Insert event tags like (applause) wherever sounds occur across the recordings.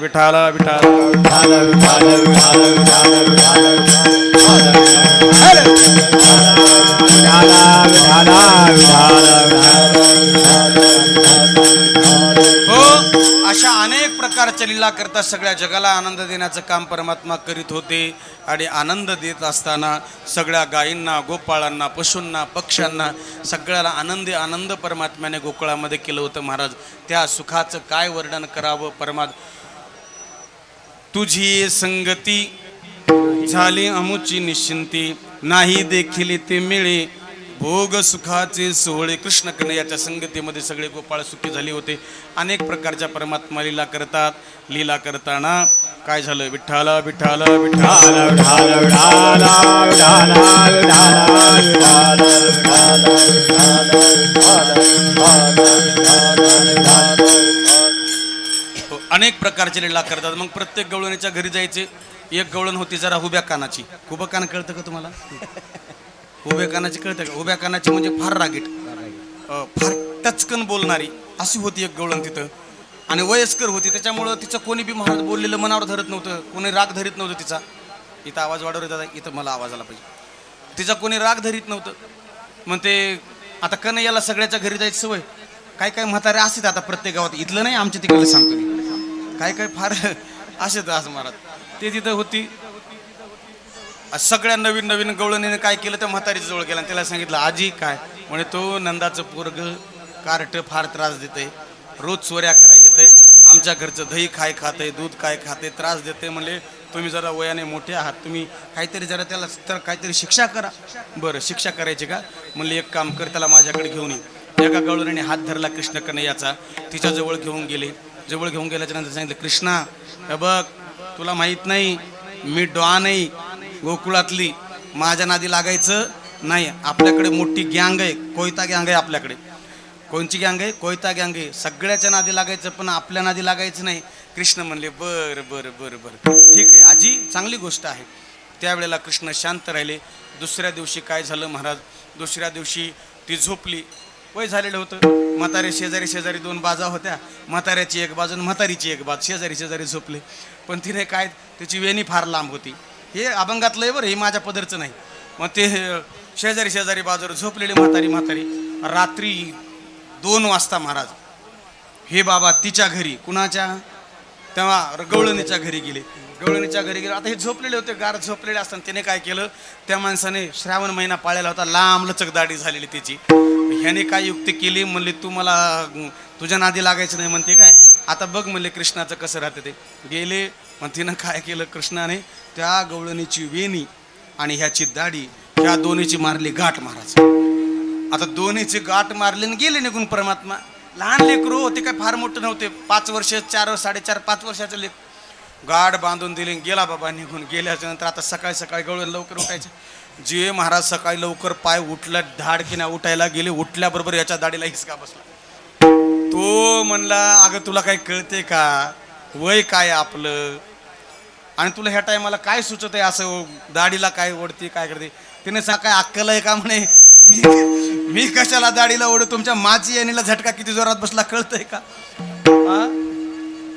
विठाल विठाल. हो अशा अनेक प्रकारच्या लीला करता सगळ्या जगाला. आनंद देण्याचं काम परमात्मा करीत होते. आणि आनंद देत असताना सगळ्या गायींना गोपाळांना पशूंना पक्ष्यांना सगळ्याला आनंदी आनंद परमात्म्याने गोकुळामध्ये केलं होतं महाराज. त्या सुखाचं काय वर्णन करावं? परमात्मा तुझी संगती झाली अमुची निश्चिंती नाही देखील ते मिळे भोग सुखाचे सोहळे कृष्ण कन्हैयाच्या संगतीमध्ये सगळे गोपाळ सुखी झाले होते अनेक प्रकारच्या परमात्मा लीला करतात लीला करताना काय झालं विठ्ठल विठ्ठल विठ्ठल विठ्ठल विठ्ठल हो, अनेक प्रकारचे लीला करतात. मग प्रत्येक गवळणीच्या घरी जायचे एक गवळण होती जरा उभ्या कानाची. उभं कान कळतं का तुम्हाला? उभ्या कानाची कळतं का? उभ्या कानाची म्हणजे फार रागीट. फार टचकन बोलणारी अशी होती एक गवळण तिथं. आणि वयस्कर होती त्याच्यामुळं तिचं कोणी बी महाराज बोललेलं मनावर धरत नव्हतं कोणी राग धरीत नव्हतं तिचा. इथं आवाज वाढवत दादा इथं मला आवाज आला पाहिजे. तिचा कोणी राग धरीत नव्हतं. मग ते आता कन्हैयाला सगळ्याच्या घरी जायची सवय. काय काय म्हातारे असतात आता प्रत्येक गावात? इथलं नाही आमच्या तिकडलं सांगतो मी. काय काय फार असेच आज महाराज ते तिथं होती. सगळ्या नवीन नवीन गवळणीने काय केलं त्या म्हातारीच्या जवळ गेला आणि त्याला सांगितलं आजी काय? म्हणे तो नंदाचं पोरग कार्ट फार त्रास देते रोज चोऱ्या करा येते आमच्या घरचं दही काय खाते दूध काय खाते त्रास देते म्हणले तुम्ही जरा वयाने मोठे आहात. तुम्ही काहीतरी जरा त्याला तर काहीतरी शिक्षा करा. बरं शिक्षा करायची का? म्हणले एक काम कर त्याला माझ्याकडे घेऊन ये. एका गवळणीने हात धरला कृष्ण कन्हैयाचा तिच्या जवळ घेऊन गेले. जवळ घेऊन गेल्याच्यानंतर सांगितलं कृष्णा हे बघ तुला माहीत नाही मी डॉ नाही गोकुळातली माझ्या नादी लागायचं नाही. आपल्याकडे मोठी गँग आहे कोयता गँग आहे आपल्याकडे. कोणची गँग आहे? कोयता गँग आहे. सगळ्याच्या नादी लागायचं पण आपल्या नादी लागायचं नाही. कृष्ण म्हणले बरं बरं बरं बरं. ठीक आहे आजी चांगली गोष्ट आहे. त्यावेळेला कृष्ण शांत राहिले. दुसऱ्या दिवशी काय झालं महाराज? दुसऱ्या दिवशी ती झोपली. वय झालेलं होतं. म्हातारे शेजारी शेजारी दोन बाजा होत्या. म्हाताऱ्याची एक बाजू आणि म्हातारीची एक बाज. शेजारी शेजारी झोपले. पण तिने काय तिची वेणी फार लांब होती. हे अभंगातलं आहे बरं हे माझ्या पदरचं नाही. मग ते शेजारी शेजारी बाजूवर झोपलेली म्हातारी म्हातारी रात्री दोन वाजता महाराज हे बाबा तिच्या घरी कुणाच्या? तेव्हा गवळणीच्या घरी गेले. गवळणीच्या घरी गेले. आता हे झोपलेले होते गार झोपलेले असताना त्याने काय केलं? त्या माणसाने श्रावण महिना पाळलेला होता लांब लचक दाढी झालेली त्याची. ह्याने काय युक्ती केली? म्हणले तू मला तुझ्या नादी लागायचं नाही म्हणते काय? आता बघ म्हणले कृष्णाचं कसं राहते ते. गेले मग तिनं काय केलं? कृष्णाने त्या गवळणीची वेणी आणि ह्याची दाढी ह्या दोन्हीची मारली गाठ महाराज आता दोन्हीची गाठ मारले आणि गेले निघून परमात्मा. लहान लेकरू होते काय फार मोठं नव्हते. पाच वर्ष चार साडेचार पाच वर्षाचं लेक गाड बांधून दिले गेला बाबा निघून गेल्याच्यानंतर आता सकाळी सकाळी गवळण लवकर उठायचे. जे महाराज सकाळी लवकर पाय उठला धाडकीना उठायला गेले उठल्याबरोबर याच्या दाढीला हिसका बसला. तो म्हणला अगं तुला काही कळते का? वय काय आपलं? आणि तुला ह्या टायमाला काय सुचत आहे असं दाढीला काय ओढते काय करते? तिने सकाळी काय अक्कल आहे का? म्हणे मी मी कशाला दाढीला ओढू? तुमच्या माझी येणीला झटका किती जोरात बसला कळतंय का? हा?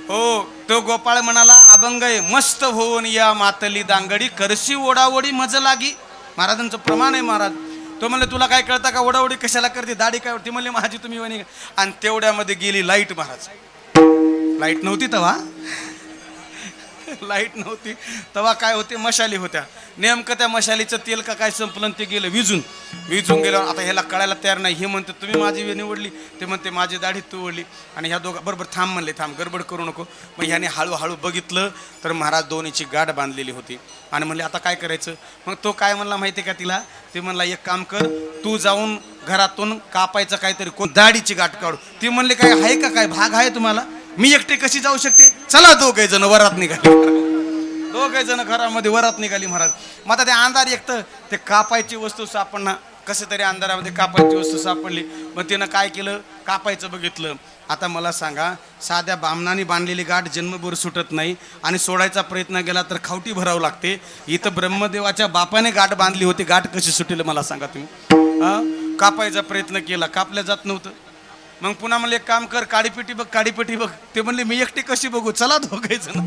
हो तो गोपाळ म्हणाला अभंग आहे मस्त होऊन या मातली दांगडी करशी ओढाओढी मज लागी. महाराजांचं प्रमाण आहे महाराज. तो म्हणले तुला काय कळतं का? ओढाओढी कशाला करते? दाढी काय? ती म्हणले माझी तुम्ही वणी. आणि तेवढ्यामध्ये गेली लाइट महाराज. लाइट नव्हती तेव्हा (laughs) लाइट नव्हती. तेव्हा काय होते? मशाली होत्या. नेमकं त्या मशालीचं तेल का काय संपलं ते गेलं? विजून. विजून गेलं आता ह्याला कळायला तयार नाही. हे म्हणते तुम्ही माझी निवडली ते म्हणते माझी दाढी तू ओढली. आणि ह्या दोघं बरोबर थांब म्हणले थांब गडबड करू नको. मग ह्याने हळूहळू बघितलं तर महाराज दोन्हीची गाठ बांधलेली होती. आणि म्हणले आता काय करायचं? मग तो काय म्हणला माहिती का तिला? ते म्हणला एक काम कर तू जाऊन घरातून कापायचं काहीतरी कोण दाढीची गाठ काढू. ती म्हणले काय आहे का काय? भाग आहे तुम्हाला? मी एकटे कशी जाऊ शकते? चला दोघे जण वरात निघाले. दोघे जण घरामध्ये वरात निघाली महाराज. मग आता ते अंधार एक तर ते कापायची वस्तू सापडणं कसे तरी अंधारामध्ये कापायची वस्तू सापडली. मग तिनं काय केलं? कापायचं बघितलं. आता मला सांगा साध्या बामणाने बांधलेली गाठ जन्मभर सुटत नाही आणि सोडायचा प्रयत्न केला तर खावटी भरावं लागते. इथं ब्रह्मदेवाच्या बापाने गाठ बांधली होती. गाठ कशी सुटेल मला सांगा तुम्ही? कापायचा प्रयत्न केला. कापल्या जात नव्हतं. मग पुन्हा म्हणले एक काम कर काडीपेटी बघ काडीपेटी बघ. ते म्हणले मी एकटी कशी बघू? चला दोघे जण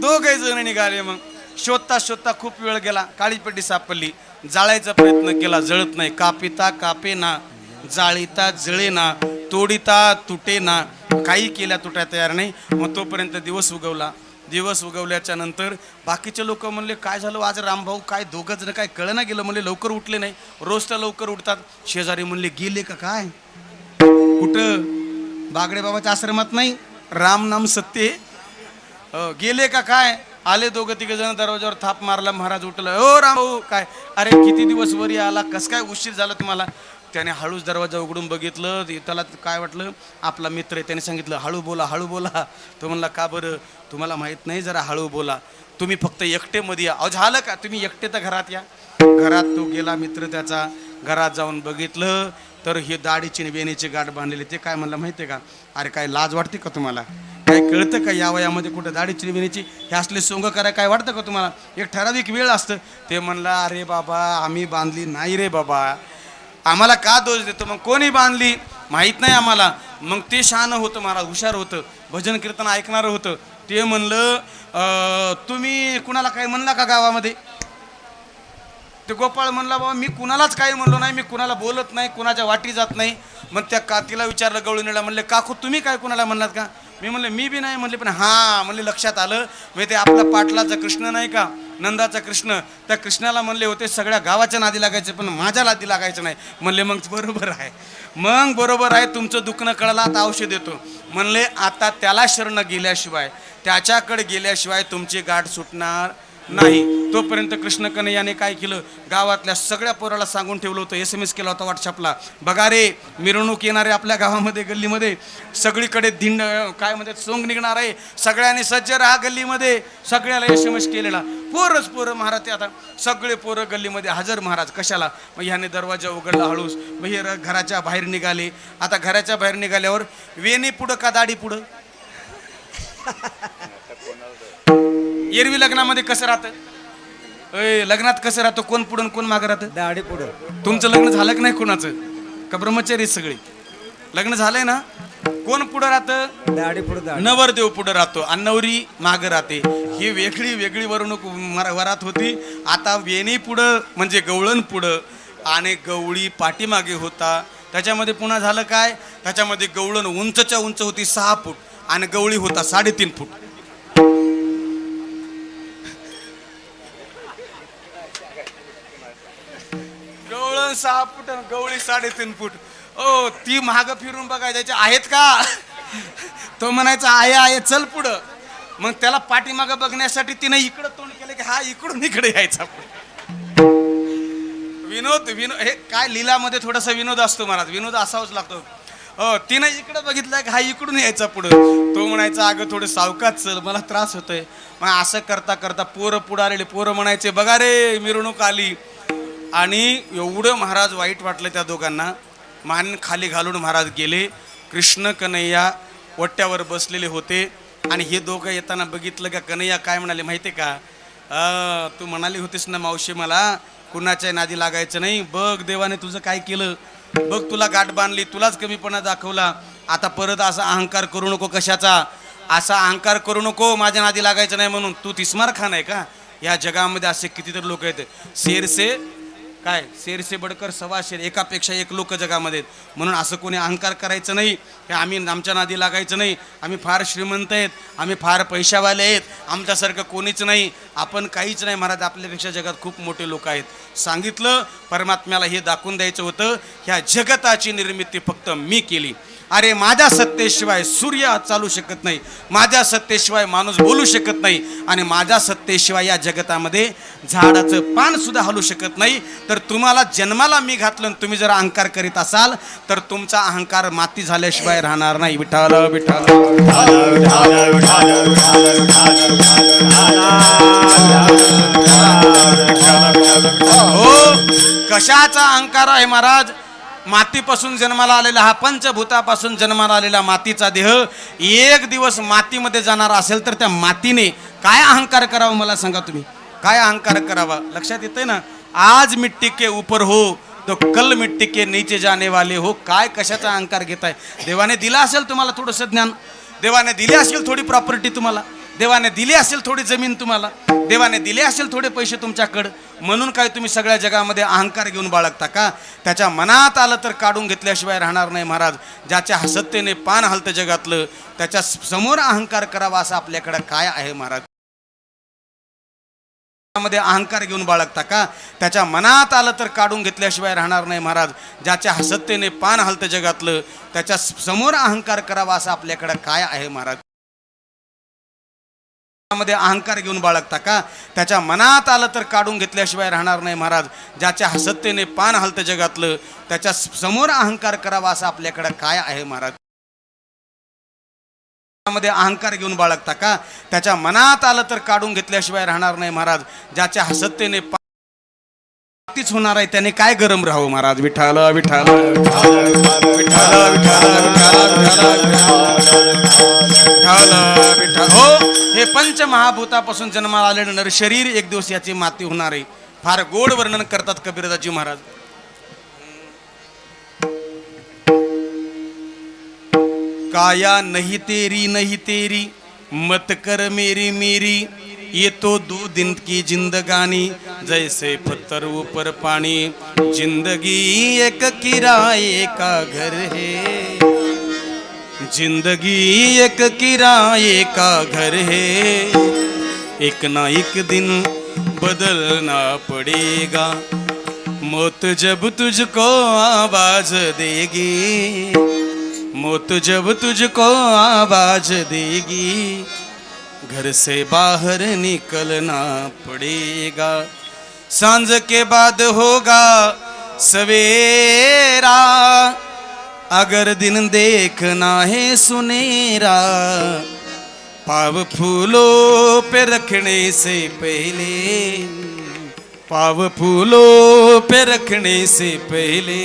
दोघे जण निघाले मग. शोधता शोधता खूप वेळ गेला. काळीपेटी सापडली. जाळायचा प्रयत्न केला जळत नाही. कापिता कापे ना जाळीता जळे ना तोडिता तुटे ना काही केल्या तुट्या तयार नाही. मग तोपर्यंत दिवस उगवला. दिवस उगवल्याच्या नंतर बाकीचे लोक म्हणले काय झालं आज रामभाऊ? काय दोघं जण काय कळना गेलं? म्हणले लवकर उठले नाही. रोज तर लवकर उठतात. शेजारी म्हणले गेले का काय? कुठं? बागडे बाबाच्या आश्रमात नाही. राम नाम सत्य गेले का काय? आले दोघं तिघ जण दरवाजावर थाप मारला महाराज उठलं. ओ राम काय? अरे किती दिवस वरी आला? कस काय उशीर झाला तुम्हाला? त्याने हळूच दरवाजा उघडून बघितलं. त्याला काय वाटलं? आपला मित्र आहे त्याने सांगितलं हळू बोला हळू बोला. तो म्हणला का बरं? तुम्हाला माहीत नाही जरा हळू बोला. तुम्ही फक्त एकटेमध्ये या. अहो झालं का? तुम्ही एकटे तर घरात या. घरात तो गेला मित्र त्याचा. घरात जाऊन बघितलं. तर हे दाढीची आणि वेणीची गाठ बांधलेली ते काय म्हणलं माहिती आहे का? अरे काय लाज वाटते का तुम्हाला? काय कळतं का या वयामध्ये कुठं दाढीची वेणीची हे असले सोंग कराय काय वाटतं का तुम्हाला? एक ठराविक वेळ असतं. ते म्हणला अरे बाबा आम्ही बांधली नाही रे बाबा. आम्हाला का दोष देतो? मग कोणी बांधली? माहीत नाही आम्हाला. मग ते शान होतं मला हुशार होतं. भजन कीर्तन ऐकणारं होतं. ते म्हणलं तुम्ही कुणाला काय म्हणला का गावामध्ये? ते गोपाळ म्हणला बाबा मी कुणालाच काही म्हणलो नाही मी कुणाला बोलत नाही कुणाच्या वाटी जात नाही. मग त्या का तिला विचारलं गवळीनेला म्हणले काकू तुम्ही काय कुणाला म्हणलात का? मी म्हणले मी बी नाही म्हणले पण हां म्हणले लक्षात आलं. म्हणजे ते आपला पाटलाचा कृष्ण नाही का नंदाचा कृष्ण त्या कृष्णाला म्हणले होते सगळ्या गावाच्या नादी लागायचे पण माझ्या नादी लागायचं नाही. म्हणले मग बरोबर आहे. मग बरोबर आहे तुमचं दुखणं कळलं आता औषध देतो. म्हणले आता त्याला शरण गेल्याशिवाय त्याच्याकडे गेल्याशिवाय तुमची गाठ सुटणार नाही. तोपर्यंत कृष्ण कन्हैयाने काय केलं? गावातल्या सगळ्या पोराला सांगून ठेवलं होतं. एस एम एस केला होता व्हॉट्सअपला बघा रे मिरवणूक येणारे आपल्या गावामध्ये गल्लीमध्ये. सगळीकडे धिंड काय म्हणतात सोंग निघणार आहे. सगळ्यांनी सज्ज राहा गल्लीमध्ये. सगळ्याला एस एम एस केलेला. पोरच पोरं महाराज ते आता. सगळे पोरं गल्लीमध्ये हजर महाराज. कशाला? मग ह्याने दरवाजा उघडला हळूस मग हे र- घराच्या बाहेर निघाले. आता घराच्या बाहेर निघाल्यावर वेणी पुढं का दाढी पुढं? (laughs) एरवी लग्नामध्ये कसं राहतं? अय लग्नात कसं राहतं? कोण पुढं कोण मागं राहतं? दाढी पुढं. तुमचं लग्न झालं की नाही कोणाचं? का ब्रह्मचारी सगळी? लग्न झालंय ना? कोण पुढं राहतं? दाढी पुढं नवरदेव पुढं राहतो आणि नवरी मागं राहते. ही वेगळी वेगळी वरणूक मरा- वरात होती. आता वेणी पुढं म्हणजे गवळण पुढं आणि गवळी पाठीमागे होता. त्याच्यामध्ये पुन्हा झालं काय? त्याच्यामध्ये गवळण उंचच्या उंच होती सहा फूट आणि गवळी होता साडेतीन फूट. सहा फूट आणि गवळी साडेतीन फूट. ओ ती महाग फिरून बघाय त्याचे आहेत का? तो म्हणायचा आहे आहे चल पुढं. मग त्याला पाठीमागं बघण्यासाठी तिने इकडं तोंड केलं की हा इकडून इकडे यायचा विनोद विनोद हे काय लीलामध्ये थोडासा विनोद असतो महाराज विनोद असावाच लागतो. हो तिनं इकडं बघितलं की हा इकडून यायचा पुढं. तो म्हणायचा अगं थोडं सावकाच चल मला त्रास होतोय. मग असं करता करता पोरं पुढं आलेले. पोरं म्हणायचे बघा रे मिरवणूक आली. आणि एवढं महाराज वाईट वाटलं त्या दोघांना. मान खाली घालून महाराज गेले. कृष्ण कन्हैया वट्ट्यावर बसलेले होते. आणि हे दोघं येताना बघितलं का कन्हैया काय म्हणाले माहिती का? तू म्हणाली होतीस ना मावशी मला कुणाच्या नादी लागायचं नाही. बघ देवाने तुझं काय केलं. बघ तुला गाठ बांधली तुलाच कमीपणा दाखवला. आता परत असा अहंकार करू नको कशाचा? असा अहंकार करू नको माझ्या नादी लागायचं नाही म्हणून. तू तिस्मार खान आहे का? या जगामध्ये असे कितीतरी लोक आहेत. शेरसे काय? शेरसे बडकर सवाशेर एकापेक्षा एक लोक जगामध्ये आहेत. म्हणून असं कोणी अहंकार करायचं नाही. हे आम्ही आमच्या नादी लागायचं नाही. आम्ही फार श्रीमंत आहेत. आम्ही फार पैशावाले आहेत. आमच्यासारखं कोणीच नाही. आपण काहीच नाही. महाराज आपल्यापेक्षा जगात खूप मोठे लोक आहेत. सांगितलं परमात्म्याला हे दाखवून द्यायचं होतं. ह्या जगताची निर्मिती फक्त मी केली. अरे माझ्या सत्तेशिवाय सूर्य चालू शकत नाही. माझ्या सत्तेशिवाय माणूस बोलू शकत नाही. आणि माझ्या सत्तेशिवाय या जगतामध्ये झाडाचं पान सुद्धा हलू शकत नाही. तर तुम्हाला जन्माला मी घातलं आणि तुम्ही जर अहंकार करीत असाल तर तुमचा अहंकार माती झाल्याशिवाय राहणार नाही. विठाल विठाल हो कशाचा अहंकार आहे महाराज? मातीपासून जन्माला आलेला हा पंचभूतापासून जन्माला आलेला मातीचा देह एक दिवस मातीमध्ये जाणार असेल तर त्या मातीने काय अहंकार करावा मला सांगा तुम्ही? काय अहंकार करावा? लक्षात येतंय ना? आज मिट्टी के ऊपर हो तो कल मिट्टी के नीचे जाने वाले हो. काय कशाचा अहंकार घेताय? देवाने दिला असेल तुम्हाला थोडंसं ज्ञान? देवाने दिले असेल थोडी प्रॉपर्टी तुम्हाला? देवाने दिली असेल थोडी जमीन तुम्हाला देवाने दिले असेल थोडे पैसे तुमच्याकडं म्हणून काय तुम्ही सगळ्या जगामध्ये अहंकार घेऊन बाळगता का? त्याच्या मनात आलं तर काढून घेतल्याशिवाय राहणार नाही महाराज. ज्याच्या हसत्तेने पान हलतं जगातलं त्याच्यासमोर अहंकार करावा असं आपल्याकडं काय आहे महाराज? मध्ये अहंकार घेऊन बाळगता का? त्याच्या मनात आलं तर काढून घेतल्याशिवाय राहणार नाही महाराज. ज्याच्या हसत्तेने पान हलतं जगातलं त्याच्यासमोर अहंकार करावा असं आपल्याकडं काय आहे महाराज? मध्ये अहंकार घेऊन बाळगता का? त्याच्या मनात आलं तर काढून घेतल्याशिवाय राहणार नाही महाराज. ज्याच्या सत्तेने पान हलतं जगातलं त्याच्यासमोर अहंकार करावा असं आपल्याकडं काय आहे महाराज? मध्ये अहंकार घेऊन बाळगता का? त्याच्या मनात आलं तर काढून घेतल्याशिवाय राहणार नाही महाराज. ज्याच्या हसत्तेने पा- होणार आहे. त्याने काय गरम राहावं महाराज? विठाल विठाल विठाल विठाल विठाल हो हे पंच महाभूतापासून जन्माला आलेलं नर शरीर एक दिवस याची माती होणार आहे. फार गोड वर्णन करतात कबीरदाजी महाराज. काया नाही तेरी नाही तेरी. मत कर मेरी मेरी. ये तो दो दिन की जिंदगानी, जैसे पत्थर ऊपर पानी। ज़िंदगी एक किराए का घर है। ज़िंदगी एक किराए का घर है। एक ना एक दिन बदलना पड़ेगा। मौत जब तुझको आवाज़ देगी, मौत जब तुझको आवाज़ देगी घर से बाहर निकलना पड़ेगा। सांझ के बाद होगा सवेरा। अगर दिन देखना है सुनेरा। पाव फूलों पे रखने से पहले पाव फूलों पे रखने से पहले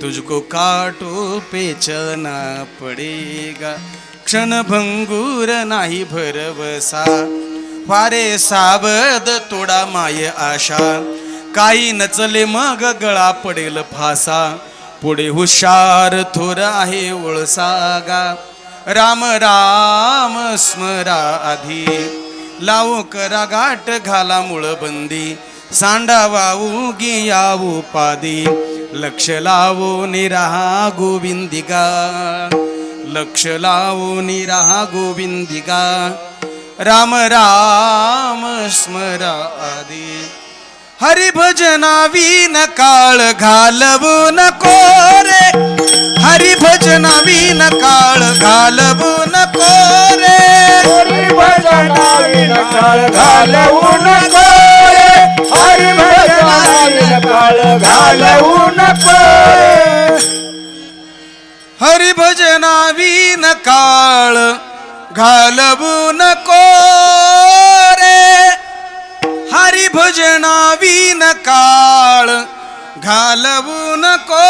तुझको काटो पे चलना पडेगा। क्षणभंगूर नाही भरवसा. वारे सावध तोडा माय आशा. काही नचले मग गळा पडेल फासा. पुढे हुशार थोर आहे ओळसागा राम राम स्मरा आधी. लावू करा गाठ घाला मुळ बंदी. सांडावा उगी यावू पादी लक्ष लावू निराहा गोविंदिगा लक्ष लावू राहा गोविंदिका. राम राम स्मरा आदी. हरिभजना विन काळ घालवू नको रे. हरिभजना विन काळ घालवू नको रे. हरिभजनाविन काळ घालवू नको रे. हरिभजनाविन काळ घालवू नको हरिभजना हरिभजनावीन काळ घालवू नको रे. हरिभजनावीन काळ घालवू नको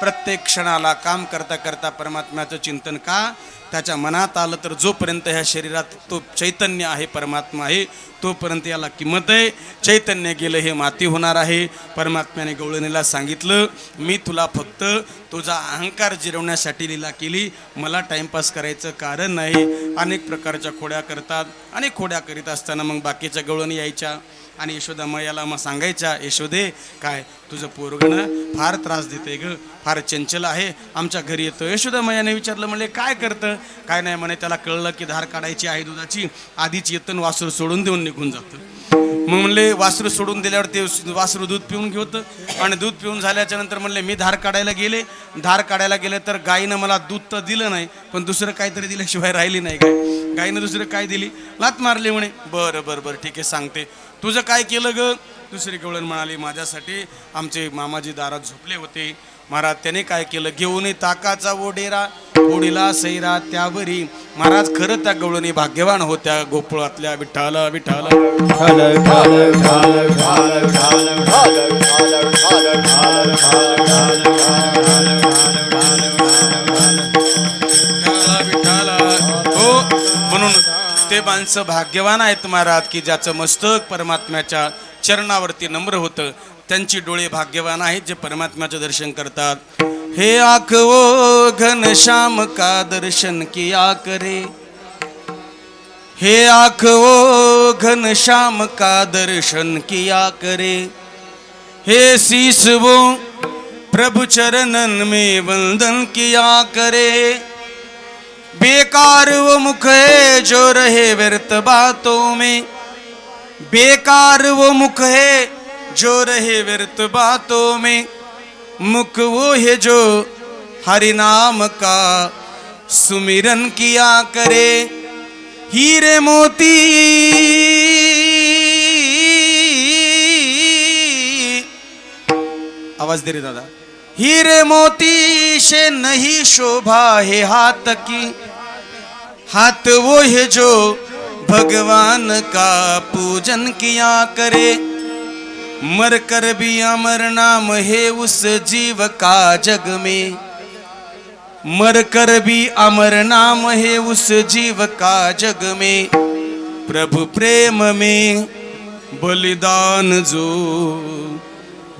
प्रत्येक क्षणाला काम करता करता परमात्म्याचं चिंतन का? त्याच्या मनात आलं तर जोपर्यंत ह्या शरीरात तो चैतन्य आहे परमात्मा आहे तोपर्यंत याला किंमत आहे. चैतन्य गेलं हे माती होणार आहे. परमात्म्याने गवळणीला सांगितलं मी तुला फक्त तुझा अहंकार जिरवण्यासाठी लीला केली. मला टाइमपास करायचं कारण नाही. अनेक प्रकारच्या खोड्या करतात. अनेक खोड्या करीत असताना मग बाकीच्या गवळणी यायच्या. आणि यशोदा मयाला मग सांगायच्या यशोदे काय तुझं पोरगणं फार त्रास देते ग फार चंचल आहे आमच्या घरी येतं यशोदा मैयाने विचारलं म्हणले काय करतं? काय नाही म्हणे त्याला कळलं की धार काढायची आहे दुधाची आधीच येतं वासरू सोडून देऊन निघून जातं. मग म्हणले वासरू सोडून दिल्यावर ते वासरू दूध पिऊन घेतं आणि दूध पिऊन झाल्याच्यानंतर म्हणले मी धार काढायला गेले. धार काढायला गेले तर गायीनं मला दूध तर दिलं नाही पण दुसरं काहीतरी दिल्याशिवाय राहिली नाही काय गायीनं दुसरं काय दिली? लात मारली म्हणे. बरं बरं बरं ठीक आहे सांगते. तुझं काय केलं ग दुसरी गवळण म्हणाली माझ्यासाठी आमचे मामाजी दारात झोपले होते महाराज त्याने काय केलं घेऊन ताकाचा ओढेरा ओढीला सैरा त्यावरी महाराज खरं त्या गवळणी भाग्यवान होत्या गोकुळातल्या विठ्ठाला विठ्ठाला ढाल, ते माणसं भाग्यवान आहेत महाराज की ज्याचं मस्तक परमात्म्याच्या चरणावरती नम्र होतं. त्यांची डोळे भाग्यवान आहेत जे परमात्म्याचं दर्शन करतात. हे आखवो घनश्याम का दर्शन किया करे. हे आखवो घनश्याम का दर्शन किया करे. हे शीस वो प्रभु चरणन में वंदन किया करे. बेकार वो मुख है जो रहे व्यर्थ बातों में। बेकार वो मुख है जो रहे व्यर्थ बातों में। मुख वो है जो हरि नाम का सुमिरन किया करे। हीरे मोती आवाज़ दे रही दादा। हीरे मोती से नहीं शोभा है हाथ की। हाथ वो है जो भगवान का पूजन किया करे। मर कर भी अमर नाम है उस जीव का जग में। मर कर भी अमर नाम है उस जीव का जग में। प्रभु प्रेम में बलिदान जो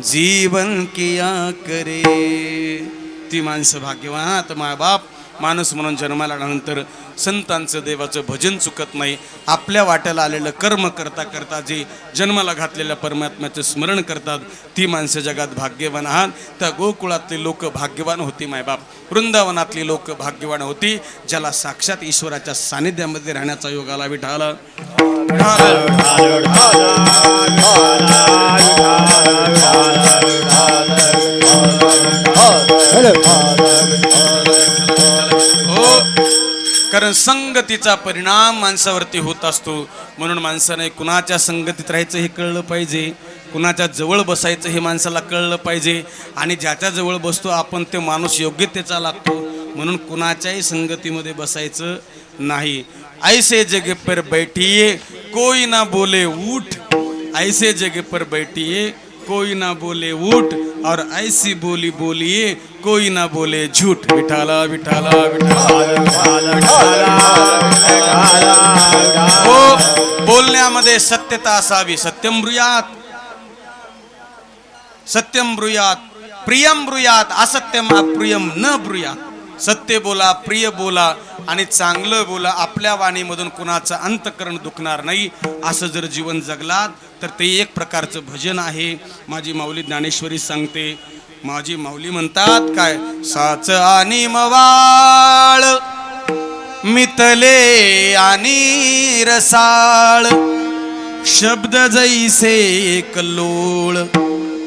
जीवन किया करे। ती माणसं भाग्यवान माय बाप माणूस म्हणून जन्माला आल्यानंतर संतांचं देवाचं भजन चुकत नाही. आपल्या वाट्याला आलेलं कर्म करता करता जे जन्माला घातलेल्या परमात्म्याचं स्मरण करतात ती माणसं जगात भाग्यवान आहात. त्या गोकुळातली लोक भाग्यवान होती मायबाप वृंदावनातली लोक भाग्यवान होती ज्याला साक्षात ईश्वराच्या सानिध्यामध्ये राहण्याचा योग आला विठाला विठाला हो. कारण संगतीचा परिणाम माणसावरती होत असतो. म्हणून माणसाने कुणाच्या संगतीत राहायचं हे कळलं पाहिजे. कुणाच्या जवळ बसायचं हे माणसाला कळलं पाहिजे. आणि ज्याच्या जवळ बसतो आपण ते माणूस योग्यतेचा लागतो. म्हणून कुणाच्याही संगतीमध्ये बसायचं नाही. ऐसे जगे पर बैठिये कोई ना बोले उठ ऐसे जगे पर बैठिए कोई ना बोले उठ और ऐसी बोली बोलिए कोई ना बोले झूठ। बिठाला बिठाला बिठाला हो बोलण्यामध्ये सत्यता असावी सत्यम ब्रुयात। सत्यम ब्रुयात प्रियम ब्रुयात असत्यम अप्रियम न ब्रुयात। सत्य बोला प्रिय बोला आणि चांगलं बोला आपल्या वाणीमधून कुणाचं अंतकरण दुखणार नाही असं जर जीवन जगलात तर ते एक प्रकारचं भजन आहे. माझी माऊली ज्ञानेश्वरी सांगते माझी माऊली म्हणतात काय? साच आणि मवाळ मितले आणि रसाळ शब्द जैसे कल्लोळ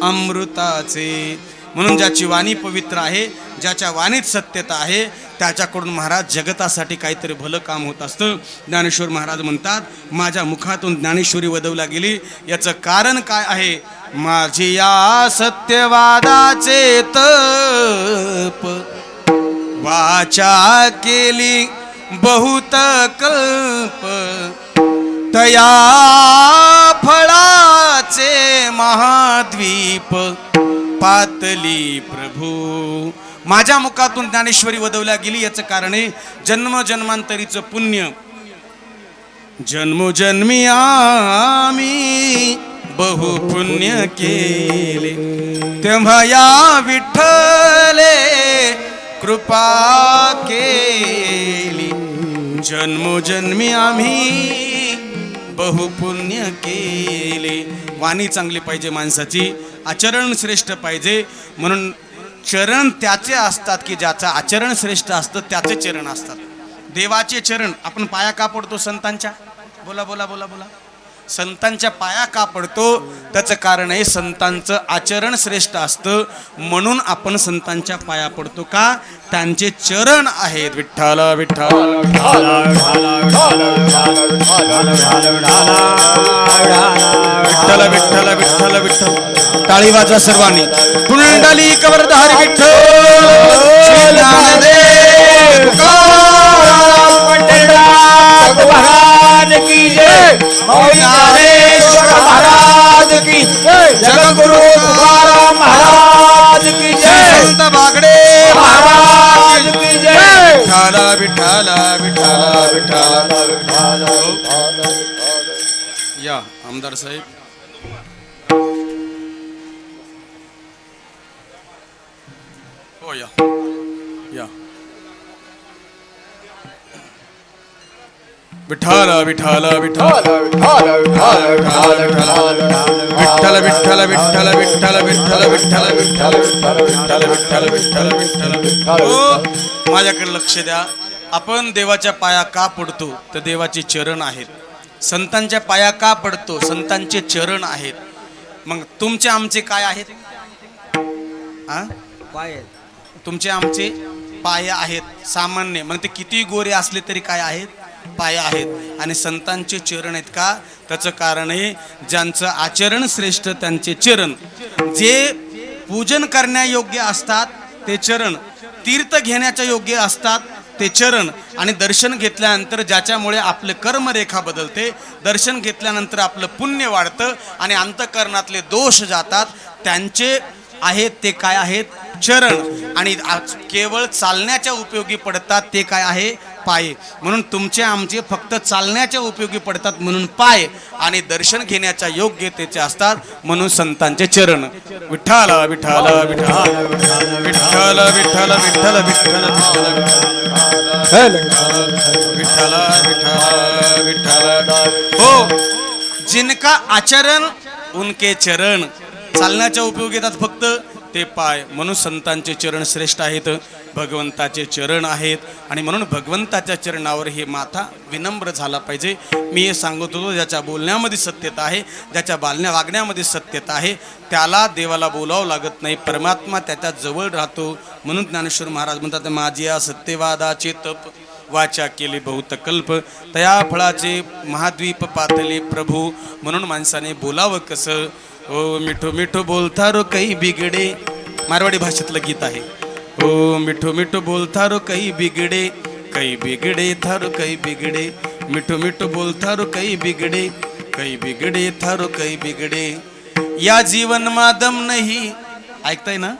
अमृताचे. म्हणून ज्याची वाणी पवित्र आहे ज्याच्या वाणीत सत्यता आहे त्याच्याकडून महाराज जगतासाठी काहीतरी भलं काम होत असतं. ज्ञानेश्वर महाराज म्हणतात माझ्या मुखातून ज्ञानेश्वरी वदवल्या गेली. याचं कारण काय आहे? माझी या सत्यवादाचे तप. वाचा केली बहुत कल्प. तया फळाचे महाद्वीप पातली प्रभू. माझ्या मुखातून ज्ञानेश्वरी वदवल्या गेली याचं कारण आहे जन्म जन्मांतरीचं पुण्य. जन्मोजन्मी आम्ही बहु पुण्य केले. तेव्हा या विठ्ठले कृपा केली. जन्मोजन्मी आम्ही बहुपुण्य केले. वाणी चांगली पाहिजे माणसाची आचरण श्रेष्ठ पाहिजे. म्हणून चरण त्याचे असतात की ज्याचं आचरण श्रेष्ठ असतं त्याचे चरण असतात. देवाचे चरण आपण पाया का पडतो संतांच्या? बोला बोला बोला बोला. संतांच्या पाया का पडतो? त्याचं कारण आहे संतांचं आचरण श्रेष्ठ असतं. म्हणून आपण संतांच्या पाया पडतो का? त्यांचे चरण आहेत. विठ्ठल विठ्ठल विठ्ठल विठ्ठल विठ्ठल विठ्ठल टाळी वाजा सर्वांनी. कुंडली कवरधारी विठ्ठल. महाराज की जय। ज्ञानेश्वर महाराज की जय। जगद्गुरु तुकाराम महाराज की जय। संत बागडे महाराज की जय। विठ्ठला विठ्ठला विठ्ठला विठ्ठला। या आमदार साहेब. विठाल विठाल विठ्ठल विठ्ठल विठ्ठल विठ्ठल विठ्ठल विठ्ठल विठ्ठल विठ्ठल विठ्ठल विठ्ठल विठ्ठल विठ्ठल हो, माझ्याकडे लक्ष द्या आपण देवाच्या पाया का पडतो तर देवाचे चरण आहेत संतांच्या पाया का पडतो संतांचे चरण आहेत मग तुमचे आमचे काय आहेत आ? तुमचे आमचे पाय आहेत सामान्य मग ते किती गोरे असले तरी काय आहेत पाय आहेत. आणि संतांचे चरण आहेत का? त्याचं कारण आहे ज्यांचं आचरण श्रेष्ठ त्यांचे चरण. जे पूजन करण्यायोग्य असतात ते चरण. तीर्थ घेण्याच्या योग्य असतात ते चरण. आणि दर्शन घेतल्यानंतर ज्याच्यामुळे आपले कर्मरेखा बदलते दर्शन घेतल्यानंतर आपलं पुण्य वाढतं आणि अंतकरणातले दोष जातात त्यांचे आहेत ते काय आहेत? चरण. आणि आज केवळ चालण्याच्या उपयोगी पडतात ते काय आहे? पाय म्हणून तुमचे आमचे फक्त चालण्याच्या उपयोगी पडतात म्हणून पाय आणि दर्शन घेण्याच्या योग्यतेचे असतात म्हणून संतांचे चरण विठ्ठल विठ्ठल विठ्ठल विठ्ठल विठ्ठल विठ्ठल विठ्ठल विठ्ठल विठ्ठल विठ्ठल हो जिनका आचरण उनके चरण चालण्याच्या उपयोगी येतात फक्त ते पाय म्हणून संतांचे चरण श्रेष्ठ आहेत भगवंताचे चरण आहेत. आणि म्हणून भगवंताच्या चरणावर हे माथा विनम्र झाला पाहिजे. मी हे सांगत होतो ज्याच्या बोलण्यामध्ये सत्यता आहे ज्याच्या बालण्या वागण्यामध्ये सत्यता आहे त्याला देवाला बोलावं लागत नाही. परमात्मा त्याच्याजवळ राहतो. म्हणून ज्ञानेश्वर महाराज म्हणतात माझी या सत्यवादाचे तप वाचा केले बहुत कल्प. तया फळाचे महाद्वीप पातले प्रभू. म्हणून माणसाने बोलावं कसं? ओ मिठो मिठो बोलता रो काही बिगडे। मारवाडी भाषेतलं गीत आहे. ओ मिठो मिठो बोलता रो काही बिगडे। काही बिगडे थारो काही बिगडे। मिठो मिठो बोलता रो काही बिगडे। काही बिगडे थारो काही बिगडे। या जीवन मादम नाही। ऐकताय ना?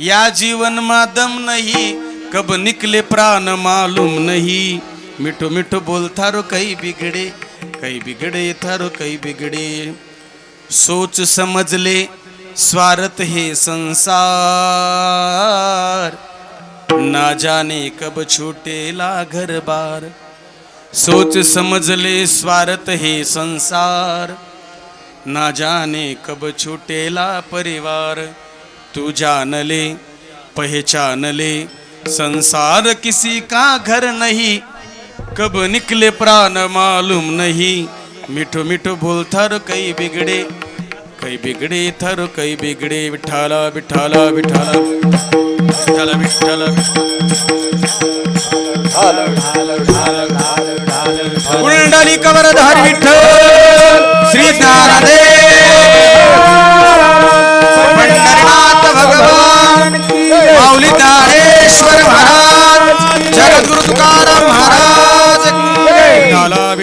या जीवन मादम नाही। कब निकले प्राण मालूम नाही। मिठो मिठो बोलता रो काही बिगड़े। कई बिगड़े थारो काही बिगड़े। सोच समझ ले स्वार्थ हे संसार. ना जाने कब छूटेला घर बार सोच समझ ले स्वार्थ है संसार. ना जाने कब छूटेला परिवार. तू जान ले पहचान ले संसार किसी का घर नहीं. कब निकले प्राण मालूम नहीं. मिठो मिठो बोलता रो कई बिगड़े कई बिगड़े थर कई बिगड़े विठाला विठाला विठाला विठाला विठाला कुंडली कवरधारी विठ्ठल श्री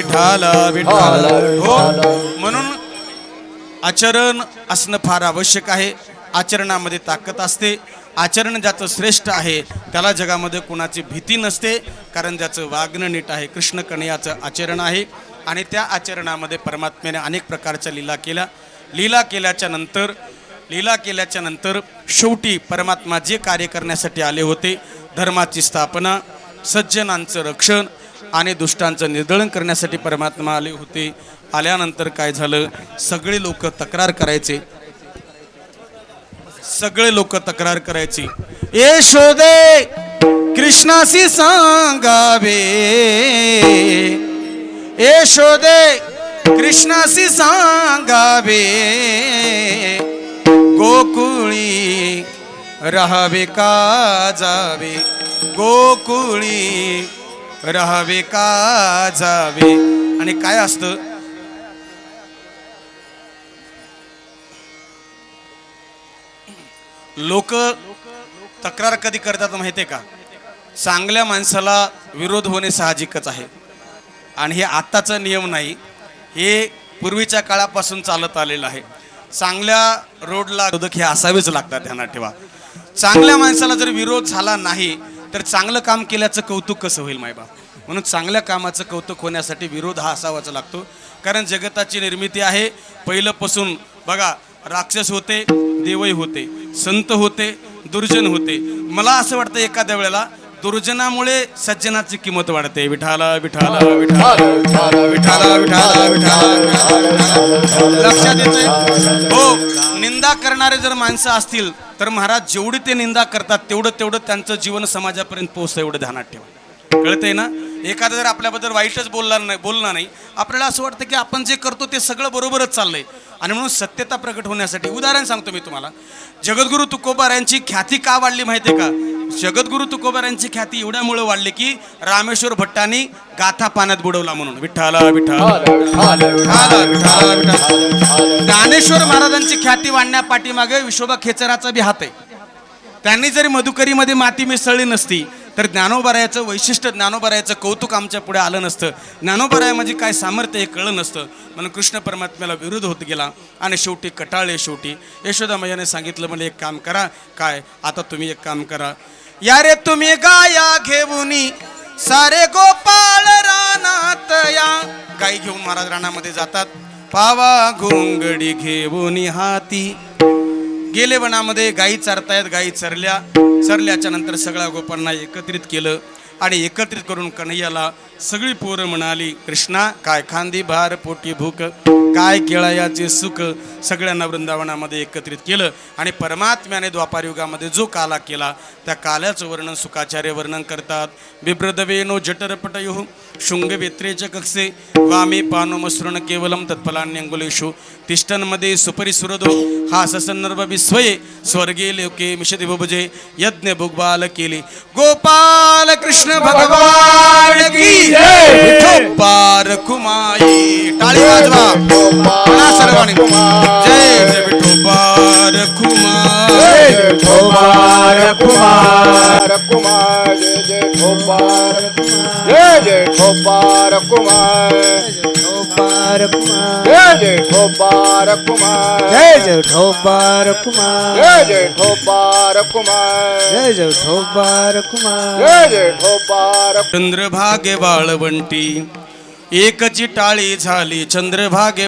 विठाला विठाला. हो म्हणून आचरण असणं फार आवश्यक आहे. आचरणामध्ये ताकद असते. आचरण ज्याचं श्रेष्ठ आहे त्याला जगामध्ये कोणाची भीती नसते. कारण ज्याचं वागणं नीट आहे कृष्ण कन्याचं आचरण आहे. आणि त्या आचरणामध्ये परमात्म्याने अनेक प्रकारच्या लीला केल्या. लीला केल्याच्यानंतर लीला केल्याच्यानंतर शेवटी परमात्मा जे कार्य करण्यासाठी आले होते धर्माची स्थापना सज्जनांचं रक्षण आणि दुष्टांचं निर्दळन करण्यासाठी परमात्मा आले होते. आल्यानंतर काय झालं? सगळे लोक तक्रार करायचे. सगळे लोक तक्रार करायची. ये शोधे कृष्णाशी सांगावे. ये शोधे कृष्णाशी सांगावे. गोकुळी राहावे का जावे? गोकुळी राहावे का जावे? आणि काय असतं? लोक तक्रार कधी करतात माहिती आहे का? चांगल्या माणसाला विरोध होणे साहजिकच आहे. आणि हे आत्ताचा नियम नाही हे पूर्वीच्या काळापासून चालत आलेलं आहे. चांगल्या रोडला विरोधक हे असावेच लागतात ध्यानात ठेवा. चांगल्या माणसाला जर विरोध झाला नाही तर चांगलं काम केल्याचं कौतुक कसं होईल मायबाप म्हणून चांगल्या कामाचं कौतुक होण्यासाठी विरोध हा असावाच लागतो. कारण जगताची निर्मिती आहे पहिलंपासून बघा राक्षस होते देवही होते संत होते दुर्जन होते. मला असं वाटतं एखाद्या वेळेला दुर्जनामुळे सज्जनाची किंमत वाढते. विठाला विठाला विठाला. विठाला विठाला विठाला. लक्षात येते हो निंदा करणारे जर माणसं असतील तर महाराज जेवढी ते निंदा करतात तेवढं तेवढं त्यांचं जीवन समाजापर्यंत पोहोचतं एवढं ध्यानात ठेवा. कळतंय ना? एखादा जर आपल्याबद्दल वाईटच बोलणार नाही बोलणार नाही आपल्याला असं वाटतं की आपण जे करतो ते सगळं बरोबरच चाललंय. आणि म्हणून सत्यता प्रकट होण्यासाठी उदाहरण सांगतो मी तुम्हाला. जगद्गुरु तुकोबारायांची ख्याती का वाढली माहितीये का? जगद्गुरु तुकोबारायांची ख्याती एवढ्यामुळे वाढली की रामेश्वर भट्टांनी गाथा पाण्यात बुडवला म्हणून. विठ्ठाला विठ्ठाला. विठ्ठाला विठ्ठाला विठ्ठाला ज्ञानेश्वर महाराजांची ख्याती वाढण्या पाठीमागे विशोबा खेचराचा बी हात आहे. त्यांनी जरी मधुकरीमध्ये माती मिसळली नसती तर ज्ञानोबरायाचं वैशिष्ट्य ज्ञानोबरायाचं कौतुक आमच्या पुढे आलं नसतं. ज्ञानोबराया म्हणजे काय सामर्थ्य हे कळलं नसतं. म्हणून कृष्ण परमात्म्याला विरोध होत गेला. आणि शेवटी कटाळले शेवटी. यशोदा मैयाने सांगितलं मला एक काम करा. काय? आता तुम्ही एक काम करा. या रे तुम्ही गाया घेऊन सारे गोपाळ रानात या. गाई घेऊन महाराज रानामध्ये जातात. पावा घोंगडी घेऊन हाती. गेले वनामध्ये गायी चरतायत गायी चरल्या चरल्याच्या नंतर सगळ्या गोपांना एकत्रित केलं. आणि एकत्रित करून कन्हैयाला सगळी पोरं म्हणाली कृष्णा काय खांदी भार पोटी भूक काय केळायाचे सुख? सगळ्यांना वृंदावनामध्ये एकत्रित केलं आणि परमात्म्याने द्वापारयुगामध्ये जो काला केला त्या काल्याचं वर्णन सुखाचार्य वर्णन करतात. बिभ्रदवेनो जठरपटयो शृंगवेत्रेच कक्षे वामे पानोमसृण केवलम तत्फलान्यंगुलेषु तिष्ठनमध्ये सुपरी सुरदो हा ससन्नर्भ विस्वये स्वर्गे लोके मिषति भुभुजे यज्ञ भुगबाल केले गोपाल कृष्ण! भगवान की पार कुमाई टाळी वाजवा। म्हणा सर्वांनी। जय जय विठोबार कुमार। कुमार कुमार कुमार। जय जय कुमार। जय जय ठोबार कुमार। ठोबार कुमार। जय जय ठोबार कुमार। जय जय ठोबार कुमार। जय जय ठोबार कुमार। जय जय ठोबार कुमार। जय जय ठोबार चंद्रभागे वाळवंटी एकची टाळी झाली चंद्रभागे